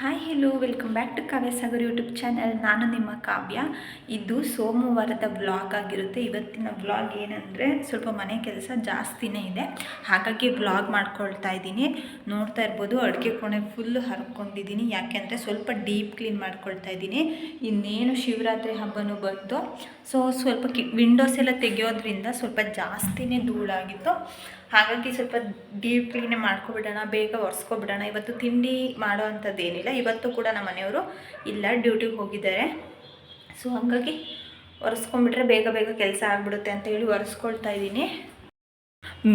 Hi hello welcome back to Kavya Sagar YouTube channel ನಾನು ನಿಮ್ಮ ಕಾವ್ಯ. ಇದು ಸೋಮವಾರದ ವ್ಲಾಗ್ ಆಗಿರುತ್ತೆ. ಇವತ್ತಿನ ವ್ಲಾಗ್ ಏನಂದರೆ ಸ್ವಲ್ಪ ಮನೆ ಕೆಲಸ ಜಾಸ್ತಿನೇ ಇದೆ. ಹಾಗಾಗಿ ವ್ಲಾಗ್ ಮಾಡ್ಕೊಳ್ತಾ ಇದ್ದೀನಿ. ನೋಡ್ತಾ ಇರ್ಬೋದು, ಅಡುಗೆ ಕೋಣೆ ಫುಲ್ ಹರ್ಕೊಂಡಿದ್ದೀನಿ. ಯಾಕೆಂದರೆ ಸ್ವಲ್ಪ ಡೀಪ್ ಕ್ಲೀನ್ ಮಾಡ್ಕೊಳ್ತಾ ಇದ್ದೀನಿ. ಇನ್ನೇನು ಶಿವರಾತ್ರಿ ಹಬ್ಬನೂ ಬಂತು. ಸೊ ಸ್ವಲ್ಪ ಕಿ ವಿಂಡೋಸ್ ಎಲ್ಲ ತೆಗೆಯೋದ್ರಿಂದ ಸ್ವಲ್ಪ ಜಾಸ್ತಿನೇ ಧೂಳಾಗಿತ್ತು. ಹಾಗಾಗಿ ಸ್ವಲ್ಪ ಡೀಪ್ ಕ್ಲೀನೇ ಮಾಡ್ಕೊಬಿಡೋಣ, ಬೇಗ ಒರೆಸ್ಕೊಬಿಡೋಣ. ಇವತ್ತು ತಿಂಡಿ ಮಾಡೋ ಏನಿಲ್ಲ ಇವತ್ತು ಕೂಡ ನಮ್ಮ ಮನೆಯವರು ಇಲ್ಲ ಡ್ಯೂಟಿಗೆ ಹೋಗಿದ್ದಾರೆ. ಸೊ ಹಾಗಾಗಿ ಒರೆಸ್ಕೊಂಬಿಟ್ರೆ ಬೇಗ ಬೇಗ ಕೆಲಸ ಆಗಿಬಿಡುತ್ತೆ ಅಂತ ಹೇಳಿ ಒರೆಸ್ಕೊಳ್ತಾ ಇದ್ದೀನಿ.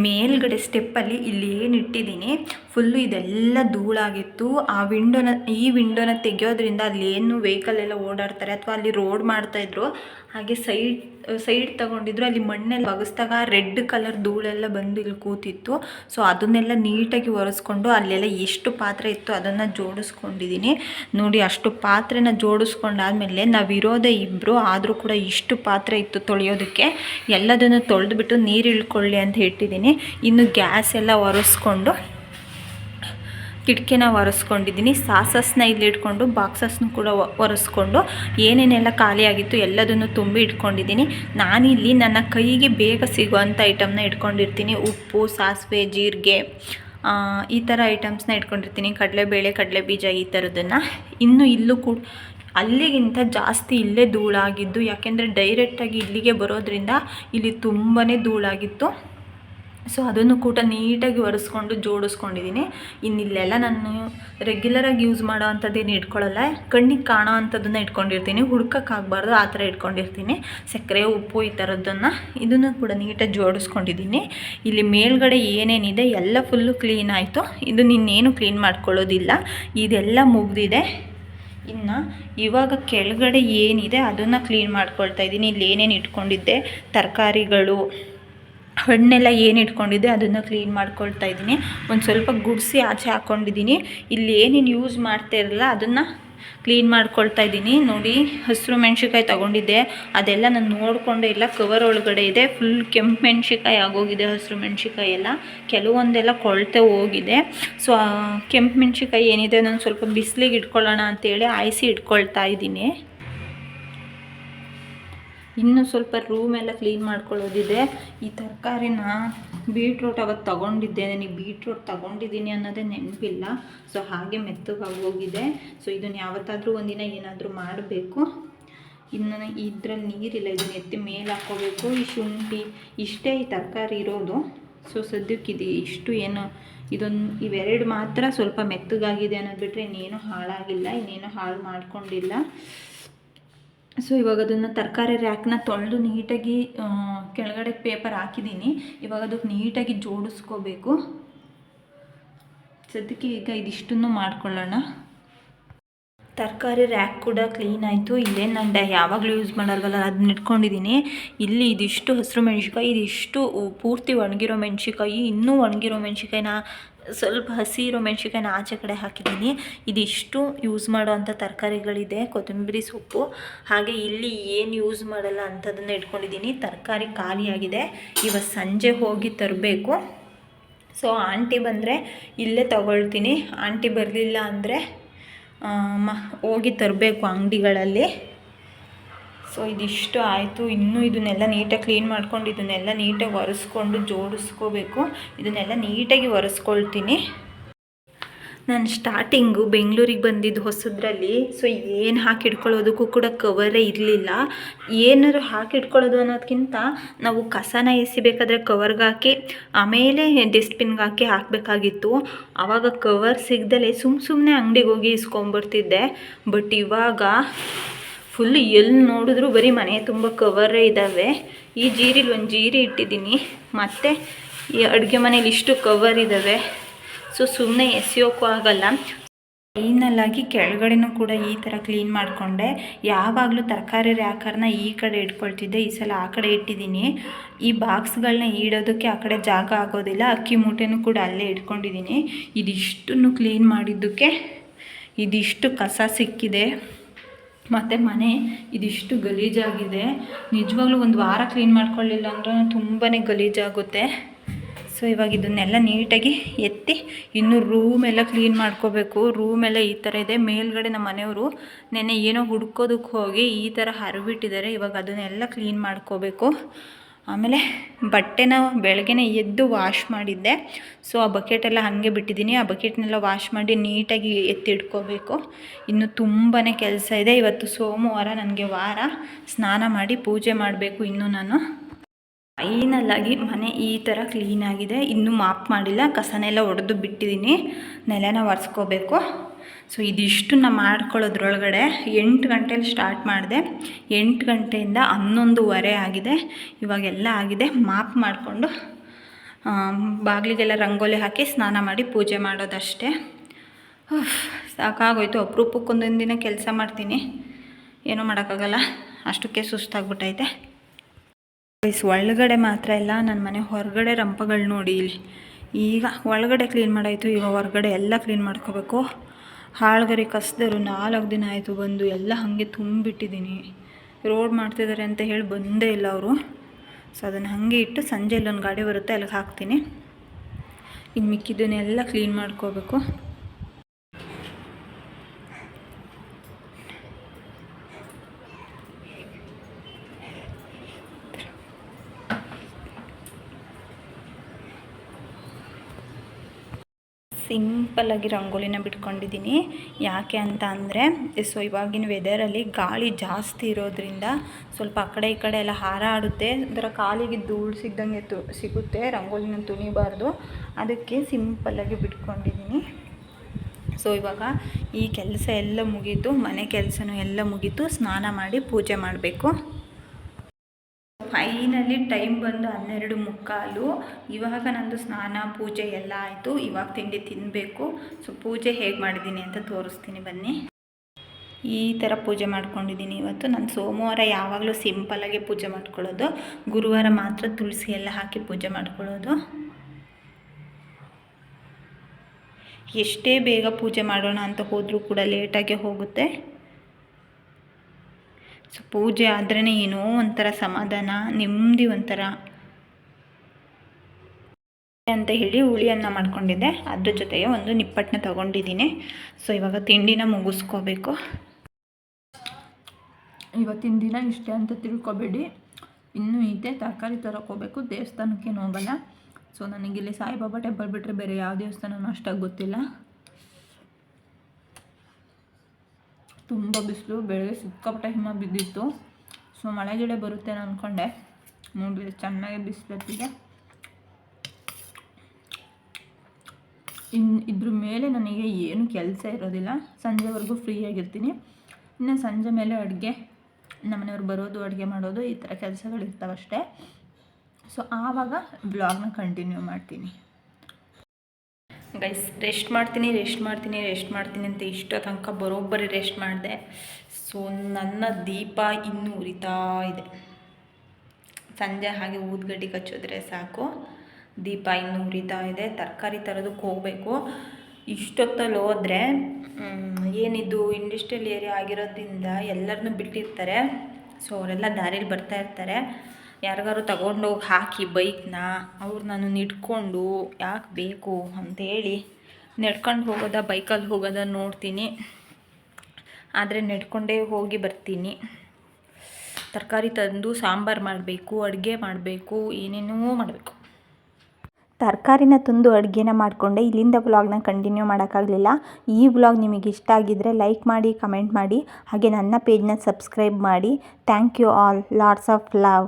ಮೇಲ್ಗಡೆ ಸ್ಟೆಪ್ಪಲ್ಲಿ ಇಲ್ಲಿ ಏನು ಇಟ್ಟಿದ್ದೀನಿ? ಫುಲ್ಲು ಇದೆಲ್ಲ ಧೂಳಾಗಿತ್ತು. ಆ ವಿಂಡೋನ ಈ ವಿಂಡೋನ ತೆಗೆಯೋದ್ರಿಂದ ಅಲ್ಲಿ ಏನು ವೆಹಿಕಲ್ ಎಲ್ಲ ಓಡಾಡ್ತಾರೆ ಅಥವಾ ಅಲ್ಲಿ ರೋಡ್ ಮಾಡ್ತಾಯಿದ್ರು ಹಾಗೆ ಸೈಡ್ ಸೈಡ್ ತಗೊಂಡಿದ್ರು. ಅಲ್ಲಿ ಮಣ್ಣೆಲ್ಲ ಬಗಸ್ದಾಗ ರೆಡ್ ಕಲರ್ ಧೂಳೆಲ್ಲ ಬಂದು ಇಲ್ಲಿ ಕೂತಿತ್ತು. ಸೊ ಅದನ್ನೆಲ್ಲ ನೀಟಾಗಿ ಒರೆಸ್ಕೊಂಡು ಅಲ್ಲೆಲ್ಲ ಎಷ್ಟು ಪಾತ್ರೆ ಇತ್ತು ಅದನ್ನು ಜೋಡಿಸ್ಕೊಂಡಿದ್ದೀನಿ ನೋಡಿ, ಅಷ್ಟು ಪಾತ್ರೆನ ಜೋಡಿಸ್ಕೊಂಡಾದ್ಮೇಲೆ ನಾವಿರೋದೆ ಇಬ್ಬರು ಆದರೂ ಕೂಡ ಇಷ್ಟು ಪಾತ್ರೆ ಇತ್ತು ತೊಳೆಯೋದಕ್ಕೆ. ಎಲ್ಲದನ್ನು ತೊಳೆದ್ಬಿಟ್ಟು ನೀರು ಇಳ್ಕೊಳ್ಳಿ ಅಂತ ಇಟ್ಟಿದ್ದೀನಿ ಇನ್ನು ಗ್ಯಾಸ್ ಎಲ್ಲ ಒರೆಸ್ಕೊಂಡು ಕಿಟಕಿನ ಒರೆಸ್ಕೊಂಡಿದ್ದೀನಿ. ಸಾಸಸ್ನ ಇಲ್ಲಿ ಇಟ್ಕೊಂಡು ಬಾಕ್ಸಸ್ನು ಕೂಡ ಒರೆಸ್ಕೊಂಡು ಏನೇನೆಲ್ಲ ಖಾಲಿಯಾಗಿತ್ತು ಎಲ್ಲದನ್ನು ತುಂಬಿ ಇಟ್ಕೊಂಡಿದ್ದೀನಿ. ನಾನಿಲ್ಲಿ ನನ್ನ ಕೈಗೆ ಬೇಗ ಸಿಗುವಂಥ ಐಟಮ್ನ ಇಟ್ಕೊಂಡಿರ್ತೀನಿ. ಉಪ್ಪು, ಸಾಸಿವೆ, ಜೀರಿಗೆ ಈ ಥರ ಐಟಮ್ಸ್ನ ಇಟ್ಕೊಂಡಿರ್ತೀನಿ. ಕಡಲೆಬೇಳೆ ಕಡಲೆ ಬೀಜ ಈ ಥರದನ್ನು ಇನ್ನು ಇಲ್ಲೂ ಕೂಡ ಅಲ್ಲಿಗಿಂತ ಜಾಸ್ತಿ ಇಲ್ಲೇ ಧೂಳಾಗಿದ್ದು, ಯಾಕೆಂದರೆ ಡೈರೆಕ್ಟಾಗಿ ಇಲ್ಲಿಗೆ ಬರೋದ್ರಿಂದ ಇಲ್ಲಿ ತುಂಬಾ ಧೂಳಾಗಿತ್ತು. ಸೊ ಅದನ್ನು ಕೂಡ ನೀಟಾಗಿ ಒರೆಸ್ಕೊಂಡು ಜೋಡಿಸ್ಕೊಂಡಿದ್ದೀನಿ. ಇನ್ನಿಲ್ಲೆಲ್ಲ ನಾನು ರೆಗ್ಯುಲರಾಗಿ ಯೂಸ್ ಮಾಡೋ ಅಂಥದ್ದೇನು ಇಟ್ಕೊಳ್ಳಲ್ಲ. ಕಣ್ಣಿಗೆ ಕಾಣೋ ಅಂಥದ್ದನ್ನು ಇಟ್ಕೊಂಡಿರ್ತೀನಿ. ಹುಡ್ಕೋಕ್ಕಾಗಬಾರ್ದು ಆ ಥರ ಇಟ್ಕೊಂಡಿರ್ತೀನಿ. ಸಕ್ಕರೆ, ಉಪ್ಪು ಈ ಥರದ್ದನ್ನು ಇದನ್ನು ಕೂಡ ನೀಟಾಗಿ ಜೋಡಿಸ್ಕೊಂಡಿದ್ದೀನಿ. ಇಲ್ಲಿ ಮೇಲ್ಗಡೆ ಏನೇನಿದೆ, ಎಲ್ಲ ಫುಲ್ಲು ಕ್ಲೀನ್ ಆಯಿತು. ಇದು ನಿನ್ನೇನು ಕ್ಲೀನ್ ಮಾಡ್ಕೊಳ್ಳೋದಿಲ್ಲ. ಇದೆಲ್ಲ ಮುಗ್ದಿದೆ. ಇನ್ನು ಇವಾಗ ಕೆಳಗಡೆ ಏನಿದೆ, ಅದನ್ನು ಕ್ಲೀನ್ ಮಾಡ್ಕೊಳ್ತಾ ಇದ್ದೀನಿ. ಇಲ್ಲಿ ಏನೇನು ಇಟ್ಕೊಂಡಿದ್ದೆ, ತರಕಾರಿಗಳು ಹಣ್ಣೆಲ್ಲ ಏನು ಇಟ್ಕೊಂಡಿದ್ದೆ ಅದನ್ನು ಕ್ಲೀನ್ ಮಾಡ್ಕೊಳ್ತಾ ಇದ್ದೀನಿ. ಒಂದು ಸ್ವಲ್ಪ ಗುಡಿಸಿ ಆಚೆ ಹಾಕ್ಕೊಂಡಿದ್ದೀನಿ ಇಲ್ಲಿ ಏನೇನು ಯೂಸ್ ಮಾಡ್ತಾ ಇರಲ್ಲ ಅದನ್ನು ಕ್ಲೀನ್ ಮಾಡ್ಕೊಳ್ತಾ ಇದ್ದೀನಿ. ನೋಡಿ, ಹಸಿರು ಮೆಣ್ಸಿಕಾಯಿ ತಗೊಂಡಿದ್ದೆ. ಅದೆಲ್ಲ ನಾನು ನೋಡಿಕೊಂಡೆ ಇಲ್ಲ ಕವರ್ ಒಳಗಡೆ ಇದೆ. ಫುಲ್ ಕೆಂಪು ಮೆಣ್ಸಿಕಾಯಿ ಆಗೋಗಿದೆ ಹಸಿರು ಮೆಣ್ಸಿಕಾಯಿ ಎಲ್ಲ. ಕೆಲವೊಂದೆಲ್ಲ ಕೊಳ್ತೆ ಹೋಗಿದೆ. ಸೊ ಕೆಂಪು ಮೆಣ್ಸಿಕಾಯಿ ಏನಿದೆ ನಾನು ಸ್ವಲ್ಪ ಬಿಸಿಲಿಗೆ ಇಟ್ಕೊಳ್ಳೋಣ ಅಂತೇಳಿ ಆಯಿಸಿ ಇಟ್ಕೊಳ್ತಾ ಇದ್ದೀನಿ. ಇನ್ನು ಸ್ವಲ್ಪ ರೂಮ್ ಎಲ್ಲ ಕ್ಲೀನ್ ಮಾಡ್ಕೊಳ್ಳೋದಿದೆ. ಈ ತರಕಾರಿನ ಬೀಟ್ರೂಟ್ ಅವತ್ತು ತಗೊಂಡಿದ್ದೆ ನನಗೆ ಬೀಟ್ರೂಟ್ ತಗೊಂಡಿದ್ದೀನಿ ಅನ್ನೋದೇ ನೆನಪಿಲ್ಲ. ಸೊ ಹಾಗೆ ಮೆತ್ತಗಾಗಿ ಹೋಗಿದೆ. ಸೊ ಇದನ್ನು ಯಾವತ್ತಾದರೂ ಒಂದಿನ ಏನಾದರೂ ಮಾಡಬೇಕು. ಇನ್ನು ಇದ್ರಲ್ಲಿ ನೀರಿಲ್ಲ. ಇದನ್ನ ಎತ್ತಿ ಮೇಲೆ ಹಾಕ್ಕೋಬೇಕು. ಈ ಶುಂಠಿ, ಇಷ್ಟೇ ಈ ತರಕಾರಿ ಇರೋದು. ಸೊ ಸದ್ಯಕ್ಕೆ ಇದು ಇಷ್ಟು ಏನು ಇದೊಂದು ಇವೆರಡು ಮಾತ್ರ ಸ್ವಲ್ಪ ಮೆತ್ತಗಾಗಿದೆ ಅನ್ನೋದು ಬಿಟ್ಟರೆ ಇನ್ನೇನು ಹಾಳಾಗಿಲ್ಲ. ಇನ್ನೇನು ಹಾಳು ಮಾಡ್ಕೊಂಡಿಲ್ಲ. ಸೊ ಇವಾಗ ಅದನ್ನು ತರಕಾರಿ ರ್ಯಾಕ್ನ ತೊಳೆದು ನೀಟಾಗಿ ಕೆಳಗಡೆ ಪೇಪರ್ ಹಾಕಿದ್ದೀನಿ ಇವಾಗ ಅದಕ್ಕೆ ನೀಟಾಗಿ ಜೋಡಿಸ್ಕೋಬೇಕು. ಸದ್ಯಕ್ಕೆ ಈಗ ಇದಿಷ್ಟನ್ನು ಮಾಡ್ಕೊಳ್ಳೋಣ. ತರಕಾರಿ ರ್ಯಾಕ್ ಕೂಡ ಕ್ಲೀನ್ ಆಯಿತು. ಇಲ್ಲೇ ನಾನು ಯಾವಾಗಲೂ ಯೂಸ್ ಮಾಡಲ್ವಲ್ಲ ಅದನ್ನ ಇಟ್ಕೊಂಡಿದ್ದೀನಿ ಇಲ್ಲಿ ಇದಿಷ್ಟು ಹಸಿರು ಮೆಣ್ಸಿಕಾಯಿ ಇದಿಷ್ಟು ಪೂರ್ತಿ ಒಣಗಿರೋ ಮೆಣ್ಸಿಕಾಯಿ ಇನ್ನೂ ಒಣಗಿರೋ ಮೆಣ್ಸಿಕಾಯಿನ ಸ್ವಲ್ಪ ಹಸಿರು ಮೆಣಸಿಕಾಯಿನ ಆಚೆ ಕಡೆ ಹಾಕಿದ್ದೀನಿ. ಇದಿಷ್ಟು ಯೂಸ್ ಮಾಡೋವಂಥ ತರಕಾರಿಗಳಿದೆ. ಕೊತ್ತಂಬರಿ ಸೊಪ್ಪು. ಹಾಗೆ ಇಲ್ಲಿ ಏನು ಯೂಸ್ ಮಾಡಲ್ಲ ಅಂಥದ್ದನ್ನು ಇಟ್ಕೊಂಡಿದ್ದೀನಿ. ತರಕಾರಿ ಖಾಲಿಯಾಗಿದೆ. ಇವತ್ತು ಸಂಜೆ ಹೋಗಿ ತರಬೇಕು. ಸೊ ಆಂಟಿ ಬಂದರೆ ಇಲ್ಲೇ ತಗೊಳ್ತೀನಿ. ಆಂಟಿ ಬರಲಿಲ್ಲ ಅಂದರೆ ಮ, ಹೋಗಿ ತರಬೇಕು ಅಂಗಡಿಗಳಲ್ಲಿ. ಸೊ ಇದಿಷ್ಟು ಆಯಿತು. ಇನ್ನೂ ಇದನ್ನೆಲ್ಲ ನೀಟಾಗಿ ಕ್ಲೀನ್ ಮಾಡ್ಕೊಂಡು ಇದನ್ನೆಲ್ಲ ನೀಟಾಗಿ ಒರೆಸ್ಕೊಂಡು ಜೋಡಿಸ್ಕೋಬೇಕು. ಇದನ್ನೆಲ್ಲ ನೀಟಾಗಿ ಒರೆಸ್ಕೊಳ್ತೀನಿ. ನಾನು ಸ್ಟಾರ್ಟಿಂಗು ಬೆಂಗಳೂರಿಗೆ ಬಂದಿದ್ದು ಹೊಸದ್ರಲ್ಲಿ. ಸೊ ಏನು ಹಾಕಿಡ್ಕೊಳ್ಳೋದಕ್ಕೂ ಕೂಡ ಕವರೇ ಇರಲಿಲ್ಲ. ಏನಾದ್ರು ಹಾಕಿಡ್ಕೊಳ್ಳೋದು ಅನ್ನೋದಕ್ಕಿಂತ ನಾವು ಕಸನ ಎಸಿಬೇಕಾದ್ರೆ ಕವರ್ಗೆ ಹಾಕಿ, ಆಮೇಲೆ ಡಸ್ಟ್ಬಿನ್ಗೆ ಹಾಕಿ ಹಾಕಬೇಕಾಗಿತ್ತು. ಆವಾಗ ಕವರ್ ಸಿಗ್ದಲೇ ಸುಮ್ಮ ಸುಮ್ಮನೆ ಅಂಗಡಿಗೆ ಹೋಗಿ ಇಸ್ಕೊಂಬರ್ತಿದ್ದೆ ಬಟ್ ಇವಾಗ ಫುಲ್ ಎಲ್ಲಿ ನೋಡಿದ್ರು ಬರೀ ಮನೆ ತುಂಬ ಕವರೇ ಇದ್ದಾವೆ ಈ ಜೀರಿಲಿ ಒಂದು ಜೀರಿ ಇಟ್ಟಿದ್ದೀನಿ. ಮತ್ತು ಈ ಅಡುಗೆ ಮನೇಲಿ ಇಷ್ಟು ಕವರ್ ಇದ್ದಾವೆ ಸೊ ಸುಮ್ಮನೆ ಎಸೆಯೋಕ್ಕೂ ಆಗಲ್ಲ. ಫೈನಲಾಗಿ ಕೆಳಗಡೆನೂ ಕೂಡ ಈ ಥರ ಕ್ಲೀನ್ ಮಾಡಿಕೊಂಡೆ. ಯಾವಾಗಲೂ ತರಕಾರಿ ರ್ಯಾಕರ್ನ ಈ ಕಡೆ ಇಟ್ಕೊಳ್ತಿದ್ದೆ, ಈ ಸಲ ಆ ಕಡೆ ಇಟ್ಟಿದ್ದೀನಿ. ಈ ಬಾಕ್ಸ್ಗಳನ್ನ ಇಡೋದಕ್ಕೆ ಆ ಕಡೆ ಜಾಗ ಆಗೋದಿಲ್ಲ. ಅಕ್ಕಿ ಮೂಟೆನೂ ಕೂಡ ಅಲ್ಲೇ ಇಟ್ಕೊಂಡಿದ್ದೀನಿ. ಇದಿಷ್ಟನ್ನು ಕ್ಲೀನ್ ಮಾಡಿದ್ದಕ್ಕೆ ಇದಿಷ್ಟು ಕಸ ಸಿಕ್ಕಿದೆ. ಮತ್ತು ಮನೆ ಇದಿಷ್ಟು ಗಲೀಜಾಗಿದೆ. ನಿಜವಾಗ್ಲೂ ಒಂದು ವಾರ ಕ್ಲೀನ್ ಮಾಡ್ಕೊಳ್ಳಿಲ್ಲ ಅಂದ್ರೆ ತುಂಬಾ ಗಲೀಜಾಗುತ್ತೆ. ಸೊ ಇವಾಗ ಇದನ್ನೆಲ್ಲ ನೀಟಾಗಿ ಎತ್ತಿ ಇನ್ನು ರೂಮ್ ಎಲ್ಲ ಕ್ಲೀನ್ ಮಾಡ್ಕೋಬೇಕು. ರೂಮ್ ಎಲ್ಲ ಈ ಥರ ಇದೆ. ಮೇಲ್ಗಡೆ ನಮ್ಮ ಮನೆಯವರು ನೆನ್ನೆ ಏನೋ ಹುಡ್ಕೋದಕ್ಕೆ ಹೋಗಿ ಈ ಥರ ಹರಿಬಿಟ್ಟಿದ್ದಾರೆ. ಇವಾಗ ಅದನ್ನೆಲ್ಲ ಕ್ಲೀನ್ ಮಾಡ್ಕೋಬೇಕು. ಆಮೇಲೆ ಬಟ್ಟೆನ ಬೆಳಗ್ಗೆನೆ ಎದ್ದು ವಾಶ್ ಮಾಡಿದ್ದೆ. ಸೊ ಆ ಬಕೆಟೆಲ್ಲ ಹಾಗೆ ಬಿಟ್ಟಿದ್ದೀನಿ. ಆ ಬಕೆಟ್ನೆಲ್ಲ ವಾಶ್ ಮಾಡಿ ನೀಟಾಗಿ ಎತ್ತಿಡ್ಕೋಬೇಕು ಇನ್ನು ತುಂಬಾ ಕೆಲಸ ಇದೆ. ಇವತ್ತು ಸೋಮವಾರ, ನನಗೆ ವಾರ. ಸ್ನಾನ ಮಾಡಿ ಪೂಜೆ ಮಾಡಬೇಕು ಇನ್ನು ನಾನು. ಫೈನಲ್ಲಾಗಿ ಮನೆ ಈ ಥರ ಕ್ಲೀನಾಗಿದೆ ಇನ್ನೂ ಮಾಪ್ ಮಾಡಿಲ್ಲ. ಕಸನೆಲ್ಲ ಒಡೆದು ಬಿಟ್ಟಿದ್ದೀನಿ. ನೆಲನ ಒರೆಸ್ಕೋಬೇಕು. ಸೊ ಇದಿಷ್ಟನ್ನ ಮಾಡ್ಕೊಳ್ಳೋದ್ರೊಳಗಡೆ ಎಂಟು ಗಂಟೆಯಲ್ಲಿ ಸ್ಟಾರ್ಟ್ ಮಾಡಿದೆ. ಎಂಟು ಗಂಟೆಯಿಂದ ಹನ್ನೊಂದುವರೆ ಆಗಿದೆ. ಇವಾಗೆಲ್ಲ ಆಗಿದೆ. ಮಾಪ್ ಮಾಡಿಕೊಂಡು ಬಾಗಿಲಿಗೆಲ್ಲ ರಂಗೋಲಿ ಹಾಕಿ ಸ್ನಾನ ಮಾಡಿ ಪೂಜೆ ಮಾಡೋದಷ್ಟೇ. ಸಾಕಾಗೋಯ್ತು. ಅಪರೂಪಕ್ಕೊಂದೊಂದು ದಿನ ಕೆಲಸ ಮಾಡ್ತೀನಿ. ಏನೂ ಮಾಡೋಕ್ಕಾಗಲ್ಲ. ಅಷ್ಟಕ್ಕೆ ಸುಸ್ತಾಗ್ಬಿಟ್ಟೈತೆ. ಒಳಗಡೆ ಮಾತ್ರ ಇಲ್ಲ ನನ್ನ ಮನೆ ಹೊರಗಡೆ ರಂಪಗಳು ನೋಡಿ ಇಲ್ಲಿ. ಈಗ ಒಳಗಡೆ ಕ್ಲೀನ್ ಮಾಡಾಯಿತು. ಈಗ ಹೊರಗಡೆ ಎಲ್ಲ ಕ್ಲೀನ್ ಮಾಡ್ಕೋಬೇಕು. ಹಾಳ್ಗರಿ ಕಸ್ದರು ನಾಲ್ಕು ದಿನ ಆಯಿತು ಬಂದು ಎಲ್ಲ ಹಾಗೆ ತುಂಬಿಟ್ಟಿದ್ದೀನಿ. ರೋಡ್ ಮಾಡ್ತಿದ್ದಾರೆ ಅಂತ ಹೇಳಿ ಬಂದೇ ಇಲ್ಲ ಅವರು. ಸೊ ಅದನ್ನು ಹಾಗೆ ಇಟ್ಟು ಸಂಜೆ ಇಲ್ಲೊಂದು ಗಾಡಿ ಬರುತ್ತೆ, ಅಲ್ಲಿಗೆ ಹಾಕ್ತೀನಿ. ಇನ್ನು ಮಿಕ್ಕಿದ್ದನ್ನೆಲ್ಲ ಕ್ಲೀನ್ ಮಾಡ್ಕೋಬೇಕು. ಸಿಂಪಲ್ಲಾಗಿ ರಂಗೋಲಿನ ಬಿಟ್ಕೊಂಡಿದ್ದೀನಿ. ಯಾಕೆ ಅಂತ ಅಂದರೆ, ಸೊ ಇವಾಗಿನ ವೆದರಲ್ಲಿ ಗಾಳಿ ಜಾಸ್ತಿ ಇರೋದ್ರಿಂದ ಸ್ವಲ್ಪ ಆ ಕಡೆ ಈ ಕಡೆ ಎಲ್ಲ ಹಾರಾಡುತ್ತೆ. ಒಂಥರ ಕಾಲಿಗೆ ಧೂಳು ಸಿಗ್ದಂಗೆ ತು, ಸಿಗುತ್ತೆ, ರಂಗೋಲಿನ ತುಣಿಬಾರ್ದು ಅದಕ್ಕೆ ಸಿಂಪಲ್ಲಾಗಿ ಬಿಟ್ಕೊಂಡಿದ್ದೀನಿ. ಸೊ ಇವಾಗ ಈ ಕೆಲಸ ಎಲ್ಲ ಮುಗೀತು, ಮನೆ ಕೆಲಸನೂ ಎಲ್ಲ ಮುಗೀತು, ಸ್ನಾನ ಮಾಡಿ ಪೂಜೆ ಮಾಡಬೇಕು. ಫೈನಲಿ ಟೈಮ್ ಬಂದು ಹನ್ನೆರಡು ಮುಕ್ಕಾಲು. ಇವಾಗ ನಂದು ಸ್ನಾನ, ಪೂಜೆ ಎಲ್ಲ ಆಯಿತು. ಇವಾಗ ತಿಂಡಿ ತಿನ್ನಬೇಕು ಸೊ ಪೂಜೆ ಹೇಗೆ ಮಾಡಿದ್ದೀನಿ ಅಂತ ತೋರಿಸ್ತೀನಿ ಬನ್ನಿ. ಈ ಥರ ಪೂಜೆ ಮಾಡ್ಕೊಂಡಿದ್ದೀನಿ ಇವತ್ತು. ನಾನು ಸೋಮವಾರ ಯಾವಾಗಲೂ ಸಿಂಪಲಾಗಿ ಪೂಜೆ ಮಾಡ್ಕೊಳ್ಳೋದು. ಗುರುವಾರ ಮಾತ್ರ ತುಳಸಿ ಎಲ್ಲ ಹಾಕಿ ಪೂಜೆ ಮಾಡ್ಕೊಳ್ಳೋದು. ಎಷ್ಟೇ ಬೇಗ ಪೂಜೆ ಮಾಡೋಣ ಅಂತ ಹೋದರೂ ಕೂಡ ಲೇಟಾಗೆ ಹೋಗುತ್ತೆ. ಪೂಜೆ ಆದ್ರೇ ಏನೋ ಒಂಥರ ಸಮಾಧಾನ, ನೆಮ್ಮದಿ ಒಂಥರ. ಅಂತ ಹೇಳಿ ಹುಳಿಯನ್ನ ಮಾಡ್ಕೊಂಡಿದ್ದೆ. ಅದ್ರ ಜೊತೆಗೆ ಒಂದು ನಿಪ್ಪಟ್ಟನ್ನ ತಗೊಂಡಿದ್ದೀನಿ. ಸೊ ಇವಾಗ ತಿಂಡಿನ ಮುಗಿಸ್ಕೋಬೇಕು. ಇವತ್ತಿನ ದಿನ ಇಷ್ಟೇ ಅಂತ ತಿಳ್ಕೊಬೇಡಿ. ಇನ್ನೂ ಇದೆ, ತರಕಾರಿ ತರೋಕೋಬೇಕು. ದೇವಸ್ಥಾನಕ್ಕೇನು ಹೋಗಲ್ಲ ಸೊ ನನಗಿಲ್ಲಿ ಸಾಯಿಬಾಬಾ ಟೆಂಪಲ್ ಬಿಟ್ಟರೆ ಬೇರೆ ಯಾವ ದೇವಸ್ಥಾನನೂ ಅಷ್ಟಾಗಿ ಗೊತ್ತಿಲ್ಲ. ತುಂಬ ಬಿಸಿಲು, ಬೆಳಗ್ಗೆ ಸಿಕ್ಕಾಪಟ್ಟೆ ಹಿಮ ಬಿದ್ದಿತ್ತು. ಸೊ, ಮಳೆ ಗಿಡ ಬರುತ್ತೆ ಅಂದ್ಕೊಂಡೆ ನೋಡಿದ್ರೆ ಚೆನ್ನಾಗಿ ಬಿಸಿಲತ್ತಿದೆ. ಇನ್ನು ಇದ್ರ ಮೇಲೆ ನನಗೆ ಏನು ಕೆಲಸ ಇರೋದಿಲ್ಲ. ಸಂಜೆವರೆಗೂ ಫ್ರೀಯಾಗಿರ್ತೀನಿ ಇನ್ನು ಸಂಜೆ ಮೇಲೆ ಅಡುಗೆ, ನಮ್ಮನೆಯವ್ರು ಬರೋದು, ಅಡುಗೆ ಮಾಡೋದು, ಈ ಥರ ಕೆಲಸಗಳಿರ್ತಾವಷ್ಟೇ. ಸೊ, ಆವಾಗ ಬ್ಲಾಗ್ನ ಕಂಟಿನ್ಯೂ ಮಾಡ್ತೀನಿ. ಗೈಸ್ ರೆಸ್ಟ್ ಮಾಡ್ತೀನಿ ರೆಸ್ಟ್ ಮಾಡ್ತೀನಿ ರೆಸ್ಟ್ ಮಾಡ್ತೀನಿ ಅಂತ ಇಷ್ಟೋ ತನಕ ಬರೋಬ್ಬರಿ ರೆಸ್ಟ್ ಮಾಡಿದೆ. ಸೊ ನನ್ನ ದೀಪ ಇನ್ನೂ ಉರಿತಾ ಇದೆ. ಸಂಜೆ ಹಾಗೆ ಊದ್ಗಡ್ಡಿ ಕಚ್ಚೋದ್ರೆ ಸಾಕು. ದೀಪ ಇನ್ನೂ ಉರಿತಾ ಇದೆ. ತರಕಾರಿ ತರೋದಕ್ಕೆ ಹೋಗಬೇಕು. ಇಷ್ಟೊತ್ತಲ್ಲಿ ಹೋದರೆ ಏನಿದು ಇಂಡಸ್ಟ್ರಿಯಲ್ ಏರಿಯಾ ಆಗಿರೋದ್ರಿಂದ ಎಲ್ಲರನ್ನೂ ಬಿಟ್ಟಿರ್ತಾರೆ. ಸೊ ಅವರೆಲ್ಲ ದಾರಿಲಿ ಬರ್ತಾ ಇರ್ತಾರೆ. ಯಾರಿಗಾರು ತಗೊಂಡೋಗಿ ಹಾಕಿ ಬೈಕ್ನ ಅವ್ರು ನಾನು ನಿಡ್ಕೊಂಡು ಯಾಕೆ ಬೇಕು ಅಂತೇಳಿ ನಡ್ಕೊಂಡು ಹೋಗೋದ, ಬೈಕಲ್ಲಿ ಹೋಗೋದ ನೋಡ್ತೀನಿ. ಆದರೆ ನೆಡ್ಕೊಂಡೇ ಹೋಗಿ ಬರ್ತೀನಿ. ತರಕಾರಿ ತಂದು ಸಾಂಬಾರು ಮಾಡಬೇಕು, ಅಡುಗೆ ಮಾಡಬೇಕು, ಏನೇನೋ ಮಾಡಬೇಕು. ತರಕಾರಿನ ತಂದು ಅಡುಗೆನ ಮಾಡಿಕೊಂಡೆ. ಇಲ್ಲಿಂದ ವ್ಲಾಗ್ನ ಕಂಟಿನ್ಯೂ ಮಾಡೋಕ್ಕಾಗಲಿಲ್ಲ. ಈ ವ್ಲಾಗ್ ನಿಮಗೆ ಇಷ್ಟ ಆಗಿದ್ದರೆ ಲೈಕ್ ಮಾಡಿ, ಕಮೆಂಟ್ ಮಾಡಿ, ಹಾಗೆ ನನ್ನ ಪೇಜ್ನ ಸಬ್ಸ್ಕ್ರೈಬ್ ಮಾಡಿ. Thank you all. Lots of love.